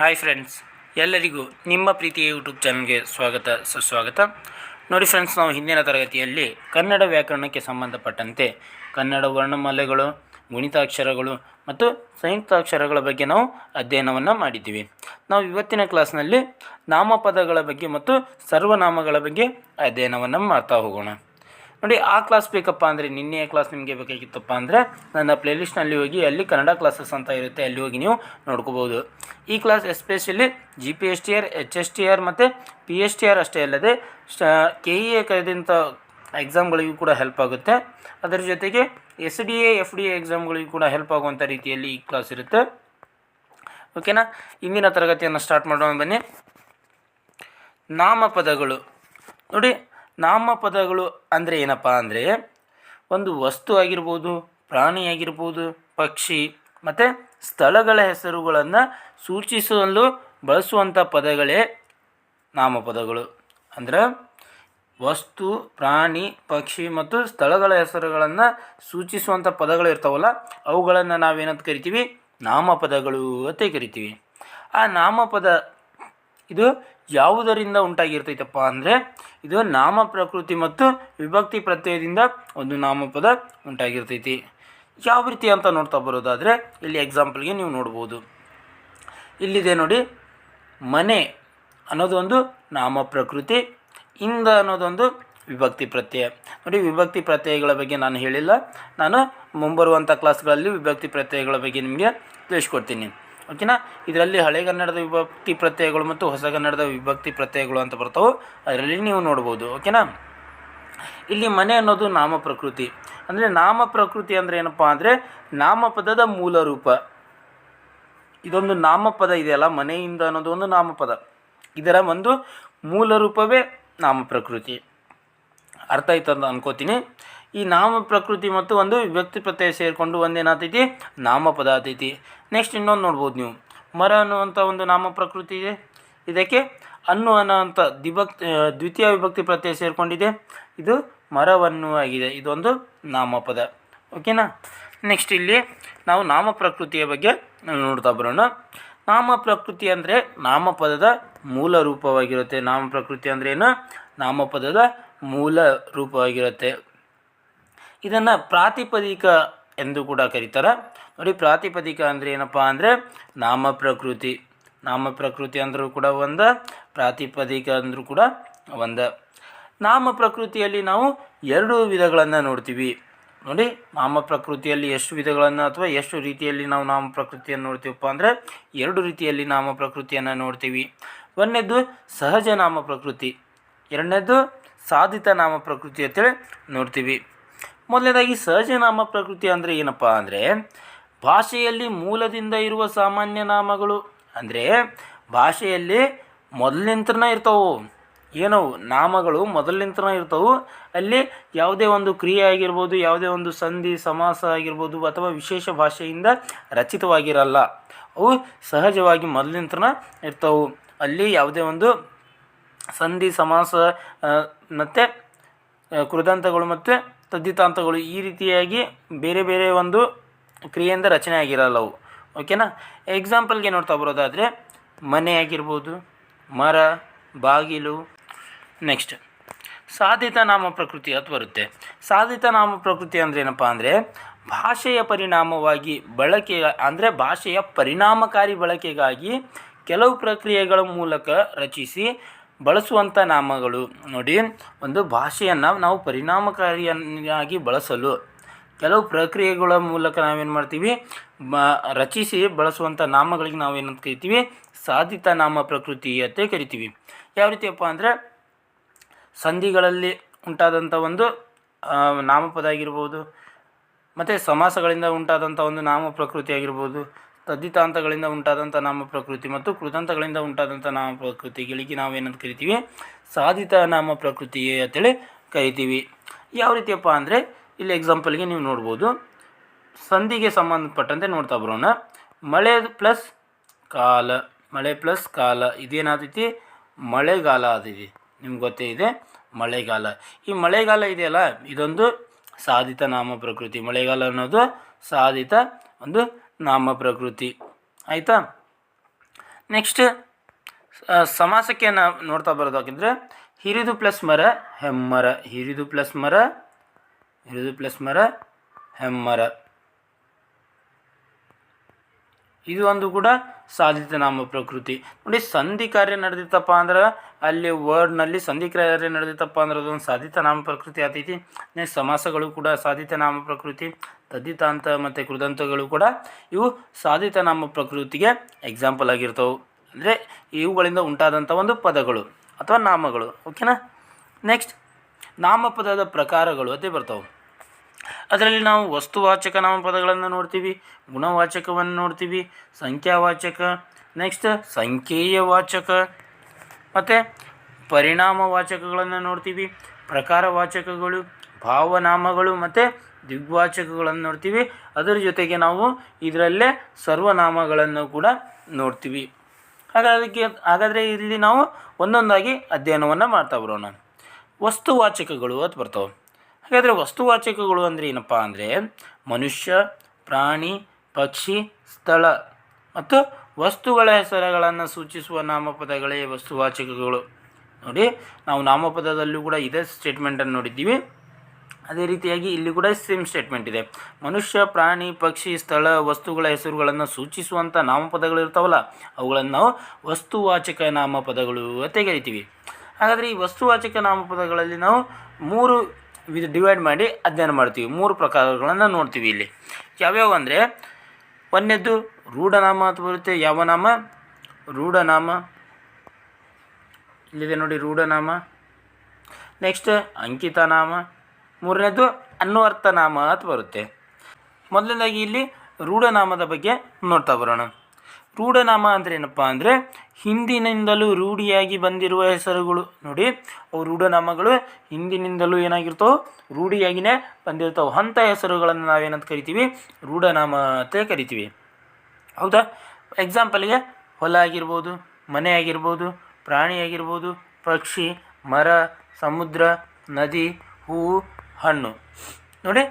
Hi friends ಎಲ್ಲರಿಗೂ ನಿಮ್ಮ ಪ್ರೀತಿಯ ಯೂಟ್ಯೂಬ್ ಚಾನಲ್ಗೆ ಸ್ವಾಗತ, ಸುಸ್ವಾಗತ. ನೋಡಿ ಫ್ರೆಂಡ್ಸ್ ನಾವು ಹಿಂದಿನ ತರಗತಿಯಲ್ಲಿ ಕನ್ನಡ ವ್ಯಾಕರಣಕ್ಕೆ ಸಂಬಂಧಪಟ್ಟಂತೆ ಕನ್ನಡ ವರ್ಣಮಾಲೆಗಳು, ಗುಣಿತಾಕ್ಷರಗಳು ಮತ್ತು ಸಂಯುಕ್ತಾಕ್ಷರಗಳ ಬಗ್ಗೆ ನಾವು ಅಧ್ಯಯನವನ್ನು ಮಾಡಿದ್ದೀವಿ. ನಾವು ಇವತ್ತಿನ ಕ್ಲಾಸ್ನಲ್ಲಿ ನಾಮಪದಗಳ ಬಗ್ಗೆ ಮತ್ತು ಸರ್ವನಾಮಗಳ ಬಗ್ಗೆ ಅಧ್ಯಯನವನ್ನು ಮಾಡ್ತಾ ಹೋಗೋಣ. ನೋಡಿ, ಆ ಕ್ಲಾಸ್ ಬೇಕಪ್ಪ ಅಂದರೆ ನಿನ್ನೆಯ ಕ್ಲಾಸ್ ನಿಮಗೆ ಬೇಕಾಗಿತ್ತಪ್ಪ ಅಂದರೆ ನನ್ನ ಪ್ಲೇಲಿಸ್ಟ್ನಲ್ಲಿ ಹೋಗಿ ಅಲ್ಲಿ ಕನ್ನಡ ಕ್ಲಾಸಸ್ ಅಂತ ಇರುತ್ತೆ, ಅಲ್ಲಿ ಹೋಗಿ ನೀವು ನೋಡ್ಕೋಬೋದು ಈ class especially G P S T R H S T R ಮತ್ತು ಪಿ ಎಸ್ ಟಿ ಆರ್ ಅಷ್ಟೇ ಅಲ್ಲದೆ ಕೆ ಇ ಎ ಕರೆದಂಥ ಎಕ್ಸಾಮ್ಗಳಿಗೂ ಕೂಡ ಹೆಲ್ಪ್ ಆಗುತ್ತೆ. ಅದರ ಜೊತೆಗೆ S D A F D A ಎಕ್ಸಾಮ್ಗಳಿಗೂ ಕೂಡ ಹೆಲ್ಪ್ ಆಗುವಂಥ ರೀತಿಯಲ್ಲಿ ಈ ಕ್ಲಾಸ್ ಇರುತ್ತೆ. ಓಕೆನಾ ಇಂದಿನ ತರಗತಿಯನ್ನು ಸ್ಟಾರ್ಟ್ ಮಾಡೋಣ ಬನ್ನಿ. ನಾಮಪದಗಳು. ನೋಡಿ ನಾಮಪದಗಳು ಅಂದರೆ ಏನಪ್ಪ ಅಂದರೆ ಒಂದು ವಸ್ತು ಆಗಿರ್ಬೋದು, ಪ್ರಾಣಿ ಆಗಿರ್ಬೋದು, ಪಕ್ಷಿ, ಮತ್ತು ಸ್ಥಳಗಳ ಹೆಸರುಗಳನ್ನು ಸೂಚಿಸಲು ಬಳಸುವಂಥ ಪದಗಳೇ ನಾಮಪದಗಳು. ಅಂದ್ರೆ ವಸ್ತು, ಪ್ರಾಣಿ, ಪಕ್ಷಿ ಮತ್ತು ಸ್ಥಳಗಳ ಹೆಸರುಗಳನ್ನು ಸೂಚಿಸುವಂಥ ಪದಗಳು ಇರ್ತಾವಲ್ಲ, ಅವುಗಳನ್ನು ನಾವೇನಂತ ಕರಿತೀವಿ? ನಾಮಪದಗಳು ಅಂತ ಕರಿತೀವಿ. ಆ ನಾಮಪದ ಇದು ಯಾವುದರಿಂದ ಉಂಟಾಗಿರ್ತೈತಪ್ಪ ಅಂದರೆ ಇದು ನಾಮ ಪ್ರಕೃತಿ ಮತ್ತು ವಿಭಕ್ತಿ ಪ್ರತ್ಯಯದಿಂದ ಒಂದು ನಾಮಪದ ಉಂಟಾಗಿರ್ತೈತಿ. ಯಾವ ರೀತಿ ಅಂತ ನೋಡ್ತಾ ಬರೋದಾದರೆ ಇಲ್ಲಿ ಎಕ್ಸಾಂಪಲ್ಗೆ ನೀವು ನೋಡ್ಬೋದು. ಇಲ್ಲಿದೆ ನೋಡಿ, ಮನೆ ಅನ್ನೋದೊಂದು ನಾಮ ಪ್ರಕೃತಿ, ಇಂದ ಅನ್ನೋದೊಂದು ವಿಭಕ್ತಿ ಪ್ರತ್ಯಯ. ನೋಡಿ, ವಿಭಕ್ತಿ ಪ್ರತ್ಯಯಗಳ ಬಗ್ಗೆ ನಾನು ಹೇಳಿಲ್ಲ. ನಾನು ಮುಂಬರುವಂಥ ಕ್ಲಾಸ್ಗಳಲ್ಲಿ ವಿಭಕ್ತಿ ಪ್ರತ್ಯಯಗಳ ಬಗ್ಗೆ ನಿಮಗೆ ತಿಳಿಸ್ಕೊಡ್ತೀನಿ. ಓಕೆನಾ? ಇದರಲ್ಲಿ ಹಳೆಗನ್ನಡದ ವಿಭಕ್ತಿ ಪ್ರತ್ಯಯಗಳು ಮತ್ತು ಹೊಸಗನ್ನಡದ ವಿಭಕ್ತಿ ಪ್ರತ್ಯಯಗಳು ಅಂತ ಬರ್ತವೆ. ಅದರಲ್ಲಿ ನೀವು ನೋಡ್ಬೋದು, ಓಕೆನಾ? ಇಲ್ಲಿ ಮನೆ ಅನ್ನೋದು ನಾಮ ಪ್ರಕೃತಿ. ಅಂದರೆ ನಾಮ ಪ್ರಕೃತಿ ಅಂದರೆ ಏನಪ್ಪ ಅಂದರೆ ನಾಮಪದದ ಮೂಲ ರೂಪ. ಇದೊಂದು ನಾಮಪದ ಇದೆಯಲ್ಲ ಮನೆಯಿಂದ ಅನ್ನೋದು ಒಂದು ನಾಮಪದ. ಇದರ ಒಂದು ಮೂಲ ರೂಪವೇ ನಾಮ ಪ್ರಕೃತಿ. ಅರ್ಥ ಆಯ್ತು ಅಂತ ಅನ್ಕೋತೀನಿ. ಈ ನಾಮ ಪ್ರಕೃತಿ ಮತ್ತು ಒಂದು ವ್ಯಕ್ತಿ ಪ್ರತ್ಯಯ ಸೇರಿಕೊಂಡು ಒಂದೇನಾಗ್ತೈತಿ? ನಾಮಪದ ಆತೈತಿ ನೆಕ್ಸ್ಟ್ ಇನ್ನೊಂದು ನೋಡ್ಬೋದು ನೀವು. ಮರ ಅನ್ನುವಂಥ ಒಂದು ನಾಮ ಪ್ರಕೃತಿ ಇದೆ. ಇದಕ್ಕೆ ಅನ್ನು ಅನ್ನೋವಂಥ ದ್ವಿಭಕ್ತಿ ದ್ವಿತೀಯ ವಿಭಕ್ತಿ ಪ್ರತ್ಯಯ ಸೇರಿಕೊಂಡಿದೆ. ಇದು ಮರವನ್ನು ಆಗಿದೆ. ಇದೊಂದು ನಾಮಪದ ಓಕೆನಾ ನೆಕ್ಸ್ಟ್ ಇಲ್ಲಿ ನಾವು ನಾಮ ಪ್ರಕೃತಿಯ ಬಗ್ಗೆ ನೋಡ್ತಾ ಬರೋಣ. ನಾಮ ಪ್ರಕೃತಿ ಅಂದರೆ ನಾಮಪದದ ಮೂಲ ರೂಪವಾಗಿರುತ್ತೆ. ನಾಮ ಪ್ರಕೃತಿ ಅಂದ್ರೇನು ನಾಮಪದದ ಮೂಲ ರೂಪವಾಗಿರುತ್ತೆ. ಇದನ್ನು ಪ್ರಾತಿಪದಿಕ ಎಂದು ಕೂಡ ಕರೀತಾರೆ. ನೋಡಿ, ಪ್ರಾತಿಪದಿಕ ಅಂದರೆ ಏನಪ್ಪ ಅಂದರೆ ನಾಮ ಪ್ರಕೃತಿ. ನಾಮ ಪ್ರಕೃತಿ ಅಂದರೂ ಕೂಡ ಒಂದು, ಪ್ರಾತಿಪದಿಕ ಅಂದರೂ ಕೂಡ ಒಂದು. ನಾಮ ಪ್ರಕೃತಿಯಲ್ಲಿ ನಾವು ಎರಡು ವಿಧಗಳನ್ನು ನೋಡ್ತೀವಿ. ನೋಡಿ, ನಾಮ ಪ್ರಕೃತಿಯಲ್ಲಿ ಎಷ್ಟು ವಿಧಗಳನ್ನು ಅಥವಾ ಎಷ್ಟು ರೀತಿಯಲ್ಲಿ ನಾವು ನಾಮ ಪ್ರಕೃತಿಯನ್ನು ನೋಡ್ತೀವಪ್ಪ ಅಂದರೆ ಎರಡು ರೀತಿಯಲ್ಲಿ ನಾಮ ಪ್ರಕೃತಿಯನ್ನು ನೋಡ್ತೀವಿ. ಒಂದನೇದು ಸಹಜ ನಾಮ ಪ್ರಕೃತಿ, ಎರಡನೇದು ಸಾಧಿತ ನಾಮ ಪ್ರಕೃತಿ ಅಂತೇಳಿ ನೋಡ್ತೀವಿ. ಮೊದಲನೇದಾಗಿ ಸಹಜ ನಾಮ ಪ್ರಕೃತಿ ಅಂದರೆ ಏನಪ್ಪ ಅಂದರೆ ಭಾಷೆಯಲ್ಲಿ ಮೂಲದಿಂದ ಇರುವ ಸಾಮಾನ್ಯ ನಾಮಗಳು ಅಂದರೆ ಭಾಷೆಯಲ್ಲಿ ಮೊದಲಿಂತ್ರನ ಇರ್ತವು. ಏನವು ನಾಮಗಳು ಮೊದಲಿಂತ್ರನ ಇರ್ತವೆ. ಅಲ್ಲಿ ಯಾವುದೇ ಒಂದು ಕ್ರಿಯೆ ಆಗಿರ್ಬೋದು, ಯಾವುದೇ ಒಂದು ಸಂಧಿ, ಸಮಾಸ ಆಗಿರ್ಬೋದು ಅಥವಾ ವಿಶೇಷ ಭಾಷೆಯಿಂದ ರಚಿತವಾಗಿರಲ್ಲ. ಅವು ಸಹಜವಾಗಿ ಮೊದಲಿಂತ್ರನ ಇರ್ತವೆ. ಅಲ್ಲಿ ಯಾವುದೇ ಒಂದು ಸಂಧಿ, ಸಮಾಸ ಮತ್ತು ಕೃದಂತಗಳು ಮತ್ತು ತದ್ದಿತಾಂತಗಳು ಈ ರೀತಿಯಾಗಿ ಬೇರೆ ಬೇರೆ ಒಂದು ಕ್ರಿಯೆಯಿಂದ ರಚನೆ ಆಗಿರಲ್ಲ ಅವು. ಓಕೆನಾ ಎಕ್ಸಾಂಪಲ್ಗೆ ನೋಡ್ತಾ ಬರೋದಾದರೆ, ಮನೆ ಆಗಿರ್ಬೋದು, ಮರ, ಬಾಗಿಲು. ನೆಕ್ಸ್ಟ್ ಸಾಧಿತ ನಾಮ ಪ್ರಕೃತಿ ಅದು ಬರುತ್ತೆ. ಸಾಧಿತ ನಾಮ ಪ್ರಕೃತಿ ಅಂದರೆ ಏನಪ್ಪ ಅಂದರೆ, ಭಾಷೆಯ ಪರಿಣಾಮವಾಗಿ ಬಳಕೆ, ಅಂದರೆ ಭಾಷೆಯ ಪರಿಣಾಮಕಾರಿ ಬಳಕೆಗಾಗಿ ಕೆಲವು ಪ್ರಕ್ರಿಯೆಗಳ ಮೂಲಕ ರಚಿಸಿ ಬಳಸುವಂಥ ನಾಮಗಳು ನೋಡಿ, ಒಂದು ಭಾಷೆಯನ್ನು ನಾವು ಪರಿಣಾಮಕಾರಿಯಾಗಿ ಬಳಸಲು. ಕೆಲವು ಪ್ರಕ್ರಿಯೆಗಳ ಮೂಲಕ ನಾವೇನು ಮಾಡ್ತೀವಿ? ಬ ರಚಿಸಿ ಬಳಸುವಂಥ ನಾಮಗಳಿಗೆ ನಾವೇನಂತ ಕರಿತೀವಿ? ಸಾಧಿತ ನಾಮ ಪ್ರಕೃತಿ ಅಂತ ಕರಿತೀವಿ. ಯಾವ ರೀತಿಯಪ್ಪ ಅಂದರೆ, ಸಂಧಿಗಳಲ್ಲಿ ಉಂಟಾದಂಥ ಒಂದು ನಾಮಪದ ಆಗಿರ್ಬೋದು, ಮತ್ತು ಸಮಾಸಗಳಿಂದ ಉಂಟಾದಂಥ ಒಂದು ನಾಮ ಪ್ರಕೃತಿ ಆಗಿರ್ಬೋದು ತದ್ದಿತಾಂತಗಳಿಂದ ಉಂಟಾದಂಥ ನಾಮ ಪ್ರಕೃತಿ ಮತ್ತು ಕೃತಾಂತಗಳಿಂದ ಉಂಟಾದಂಥ ನಾಮ ಪ್ರಕೃತಿಗಳಿಗೆ ನಾವೇನಂತ ಕರಿತೀವಿ? ಸಾಧಿತ ನಾಮ ಪ್ರಕೃತಿ ಅಂತೇಳಿ ಕರಿತೀವಿ. ಯಾವ ರೀತಿಯಪ್ಪ ಅಂದರೆ, ಇಲ್ಲಿ ಎಕ್ಸಾಂಪಲ್ಗೆ ನೀವು ನೋಡ್ಬೋದು. ಸಂಧಿಗೆ ಸಂಬಂಧಪಟ್ಟಂತೆ ನೋಡ್ತಾ ಬರೋಣ. ಮಳೆ ಪ್ಲಸ್ ಕಾಲ. ಮಳೆ ಪ್ಲಸ್ ಕಾಲ. ಇದೇನಾಗ್ತೈತಿ ಮಳೆಗಾಲ ಆದೈತಿ. ನಿಮ್ಗೆ ಗೊತ್ತೇ ಇದೆ? ಮಳೆಗಾಲ. ಈ ಮಳೆಗಾಲ ಇದೆಯಲ್ಲ, ಇದೊಂದು ಸಾಧಿತ ನಾಮ ಪ್ರಕೃತಿ. ಮಳೆಗಾಲ ಅನ್ನೋದು ಸಾಧಿತ ಒಂದು ನಾಮ ಪ್ರಕೃತಿ. ಆಯಿತಾ? ನೆಕ್ಸ್ಟ್ ಸಮಾಸಕ್ಕೆ ನಾವು ನೋಡ್ತಾ ಬರೋದಾಗಿದ್ರೆ ಹಿರಿದು ಪ್ಲಸ್ ಮರ, ಹೆಮ್ಮರ. ಹಿರಿದು ಪ್ಲಸ್ ಮರ, ಹಿರಿದು ಪ್ಲಸ್ ಮರ, ಹೆಮ್ಮರ. ಇದು ಒಂದು ಕೂಡ ಸಾಧಿತ ನಾಮ ಪ್ರಕೃತಿ. ನೋಡಿ, ಸಂಧಿ ಕಾರ್ಯ ನಡೆದಿತ್ತಪ್ಪ ಅಂದ್ರೆ, ಅಲ್ಲಿ ವರ್ಡ್ನಲ್ಲಿ ಸಂಧಿ ಕಾರ್ಯ ನಡೆದಿತ್ತಪ್ಪ ಅಂದ್ರೆ ಅದೊಂದು ಸಾಧಿತ ನಾಮ ಪ್ರಕೃತಿ ಆತೈತಿ. ನೆಕ್ಸ್ಟ್ ಸಮಾಸಗಳು ಕೂಡ ಸಾಧಿತ ನಾಮ ಪ್ರಕೃತಿ ತದ್ದಿತಾಂತ ಮತ್ತು ಕೃದಂತಗಳು ಕೂಡ ಇವು ಸಾಧಿತ ನಾಮ ಪ್ರಕೃತಿಗೆ ಎಕ್ಸಾಂಪಲ್ ಆಗಿರ್ತವೆ. ಅಂದರೆ, ಇವುಗಳಿಂದ ಉಂಟಾದಂಥ ಒಂದು ಪದಗಳು ಅಥವಾ ನಾಮಗಳು. ಓಕೆನಾ ನೆಕ್ಸ್ಟ್ ನಾಮಪದದ ಪ್ರಕಾರಗಳು ಅದೇ ಬರ್ತಾವೆ. ಅದರಲ್ಲಿ ನಾವು ವಸ್ತುವಾಚಕ ನಾಮಪದಗಳನ್ನು ನೋಡ್ತೀವಿ, ಗುಣವಾಚಕವನ್ನು ನೋಡ್ತೀವಿ, ಸಂಖ್ಯಾವಾಚಕ ನೆಕ್ಸ್ಟ್ ಸಂಖ್ಯೆಯ ವಾಚಕ ಮತ್ತು ಪರಿಣಾಮವಾಚಕಗಳನ್ನು ನೋಡ್ತೀವಿ, ಪ್ರಕಾರವಾಚಕಗಳು, ಭಾವನಾಮಗಳು, ಮತ್ತು ದಿಗ್ವಾಚಕಗಳನ್ನು ನೋಡ್ತೀವಿ. ಅದರ ಜೊತೆಗೆ ನಾವು ಇದರಲ್ಲೇ ಸರ್ವನಾಮಗಳನ್ನು ಕೂಡ ನೋಡ್ತೀವಿ. ಹಾಗಾಗಿ ಹಾಗಾದರೆ ಇಲ್ಲಿ ನಾವು ಒಂದೊಂದಾಗಿ ಅಧ್ಯಯನವನ್ನು ಮಾಡ್ತಾ ಬರೋಣ. ವಸ್ತುವಾಚಕಗಳು ಅದು ಬರ್ತಾವೆ. ಹಾಗಾದರೆ ವಸ್ತುವಾಚಕಗಳು ಅಂದರೆ ಏನಪ್ಪ ಅಂದರೆ ಮನುಷ್ಯ, ಪ್ರಾಣಿ, ಪಕ್ಷಿ, ಸ್ಥಳ ಮತ್ತು ವಸ್ತುಗಳ ಹೆಸರುಗಳನ್ನು ಸೂಚಿಸುವ ನಾಮಪದಗಳೇ ವಸ್ತುವಾಚಕಗಳು. ನೋಡಿ, ನಾವು ನಾಮಪದದಲ್ಲೂ ಕೂಡ ಇದೇ ಸ್ಟೇಟ್ಮೆಂಟನ್ನು ನೋಡಿದ್ದೀವಿ. ಅದೇ ರೀತಿಯಾಗಿ ಇಲ್ಲಿ ಕೂಡ ಸೇಮ್ ಸ್ಟೇಟ್ಮೆಂಟ್ ಇದೆ. ಮನುಷ್ಯ, ಪ್ರಾಣಿ, ಪಕ್ಷಿ, ಸ್ಥಳ, ವಸ್ತುಗಳ ಹೆಸರುಗಳನ್ನು ಸೂಚಿಸುವಂಥ ನಾಮಪದಗಳು ಇರ್ತಾವಲ್ಲ, ಅವುಗಳನ್ನು ನಾವು ವಸ್ತುವಾಚಕ ನಾಮಪದಗಳು ಅಂತ ಕರಿತೀವಿ ಹಾಗಾದರೆ ಈ ವಸ್ತುವಾಚಕ ನಾಮಪದಗಳಲ್ಲಿ ನಾವು ಮೂರು ವಿಧ ಡಿವೈಡ್ ಮಾಡಿ ಅಧ್ಯಯನ ಮಾಡ್ತೀವಿ. ಮೂರು ಪ್ರಕಾರಗಳನ್ನು ನೋಡ್ತೀವಿ ಇಲ್ಲಿ. ಯಾವ್ಯಾವ ಅಂದರೆ, ಒಂದನೇದ್ದು ರೂಢನಾಮ ಅಂತ ಬರುತ್ತೆ. ಯಾವ ನಾಮ? ರೂಢನಾಮ. ಇಲ್ಲಿದೆ ನೋಡಿ ರೂಢನಾಮ. ನೆಕ್ಸ್ಟ್ ಅಂಕಿತನಾಮ. ಮೂರನೇದು ಅನ್ವರ್ಥನಾಮ ಅಂತ ಬರುತ್ತೆ. ಮೊದಲನೇದಾಗಿ ಇಲ್ಲಿ ರೂಢನಾಮದ ಬಗ್ಗೆ ನೋಡ್ತಾ ಬರೋಣ. ರೂಢನಾಮ ಅಂದರೆ ಏನಪ್ಪ ಅಂದರೆ ಹಿಂದಿನಿಂದಲೂ ರೂಢಿಯಾಗಿ ಬಂದಿರುವ ಹೆಸರುಗಳು. ನೋಡಿ, ಅವು ರೂಢನಾಮಗಳು ಹಿಂದಿನಿಂದಲೂ ಏನಾಗಿರ್ತವೆ, ರೂಢಿಯಾಗಿನೇ ಬಂದಿರ್ತಾವೆ ಅಂಥ ಹೆಸರುಗಳನ್ನು ನಾವೇನಂತ ಕರಿತೀವಿ? ರೂಢನಾಮ ಅಂತ ಕರಿತೀವಿ. ಹೌದಾ? ಎಕ್ಸಾಂಪಲ್ಗೆ ಹೊಲ ಆಗಿರ್ಬೋದು, ಮನೆ ಆಗಿರ್ಬೋದು, ಪ್ರಾಣಿ ಆಗಿರ್ಬೋದು, ಪಕ್ಷಿ, ಮರ, ಸಮುದ್ರ, ನದಿ, ಹೂವು, ಹಣ್ಣು. ನೋಡಿ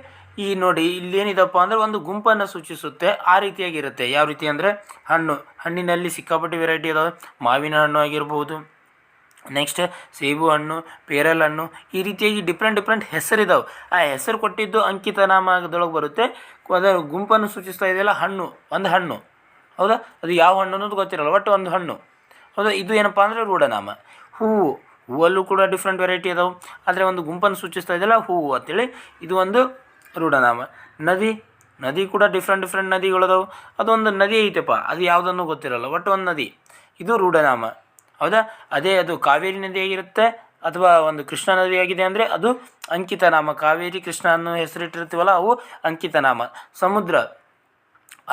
ಈ ನೋಡಿ ಇಲ್ಲೇನಿದಪ್ಪ ಅಂದರೆ ಒಂದು ಗುಂಪನ್ನು ಸೂಚಿಸುತ್ತೆ. ಆ ರೀತಿಯಾಗಿರುತ್ತೆ. ಯಾವ ರೀತಿ ಅಂದರೆ ಹಣ್ಣು. ಹಣ್ಣಿನಲ್ಲಿ ಸಿಕ್ಕಾಪಟ್ಟೆ ವೆರೈಟಿ ಇದಾವೆ. ಮಾವಿನ ಹಣ್ಣು ಆಗಿರ್ಬೋದು. ನೆಕ್ಸ್ಟ್ ಸೇಬು ಹಣ್ಣು, ಪೇರಲ್ ಹಣ್ಣು ಈ ರೀತಿಯಾಗಿ ಡಿಫ್ರೆಂಟ್ ಡಿಫ್ರೆಂಟ್ ಹೆಸರಿದಾವೆ. ಆ ಹೆಸರು ಕೊಟ್ಟಿದ್ದು ಅಂಕಿತ ನಾಮದೊಳಗೆ ಬರುತ್ತೆ. ಅದರ ಗುಂಪನ್ನು ಸೂಚಿಸ್ತಾ ಇದೆಯಲ್ಲ, ಹಣ್ಣು. ಒಂದು ಹಣ್ಣು. ಹೌದಾ? ಅದು ಯಾವ ಹಣ್ಣು ಅನ್ನೋದು ಗೊತ್ತಿರಲ್ಲ ಒಟ್ಟು ಒಂದು ಹಣ್ಣು. ಹೌದಾ? ಇದು ಏನಪ್ಪ ಅಂದರೆ ರೂಢನಾಮ. ಹೂವು. ಹೂವಲ್ಲೂ ಕೂಡ ಡಿಫ್ರೆಂಟ್ ವೆರೈಟಿ ಇದಾವೆ. ಆದರೆ ಒಂದು ಗುಂಪನ್ನು ಸೂಚಿಸ್ತಾ ಇದೆಯಲ್ಲ, ಹೂವು ಅಂತೇಳಿ. ಇದು ಒಂದು ರೂಢನಾಮ ನದಿ ನದಿ ಕೂಡ ಡಿಫ್ರೆಂಟ್ ಡಿಫ್ರೆಂಟ್ ನದಿಗಳದಾವೆ. ಅದೊಂದು ನದಿ ಐತೆಪ್ಪ, ಅದು ಯಾವುದನ್ನು ಗೊತ್ತಿರಲ್ಲ ಒಟ್ಟು ಒಂದು ನದಿ. ಇದು ರೂಢನಾಮ ಹೌದಾ? ಅದೇ ಅದು ಕಾವೇರಿ ನದಿ ಆಗಿರುತ್ತೆ, ಅಥವಾ ಒಂದು ಕೃಷ್ಣ ನದಿ ಆಗಿದೆ ಅಂದರೆ ಅದು ಅಂಕಿತ ನಾಮ. ಕಾವೇರಿ, ಕೃಷ್ಣ ಅನ್ನೋ ಹೆಸರಿಟ್ಟಿರ್ತೀವಲ್ಲ, ಅವು ಅಂಕಿತ ನಾಮ. ಸಮುದ್ರ.